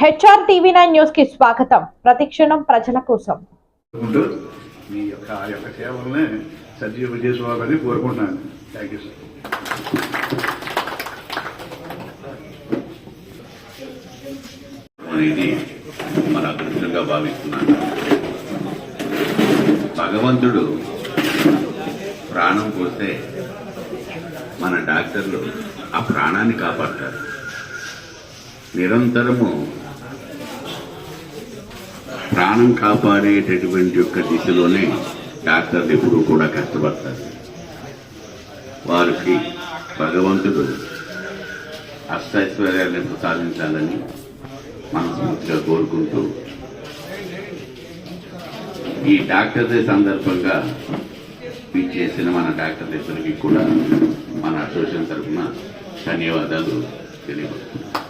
HR TV nine న్యూస్కి స్వాగతం. ప్రతిక్షణం ప్రజల కోసం. మీ యొక్క ఆ యొక్క సేవల్ని సజీవం చేసుకోవాలని కోరుకుంటున్నాను. థ్యాంక్ యూ సార్ అనేది మన అదృష్టంగా భావిస్తున్నాను. భగవంతుడు ప్రాణం పోస్తే మన డాక్టర్లు ఆ ప్రాణాన్ని కాపాడతారు. నిరంతరము ప్రాణం కాపాడేటటువంటి యొక్క దిశలోనే డాక్టర్లు ఎప్పుడూ కూడా కష్టపడతారు. వారికి భగవంతుడు అష్టైశ్వర్యాన్ని ప్రసాదించాలని మనస్ఫూర్తిగా కోరుకుంటూ ఈ డాక్టర్ డే సందర్భంగా చేసిన మన డాక్టర్ ఇద్దరికి కూడా మన అసోసియేషన్ తరఫున ధన్యవాదాలు తెలియజేస్తున్నాను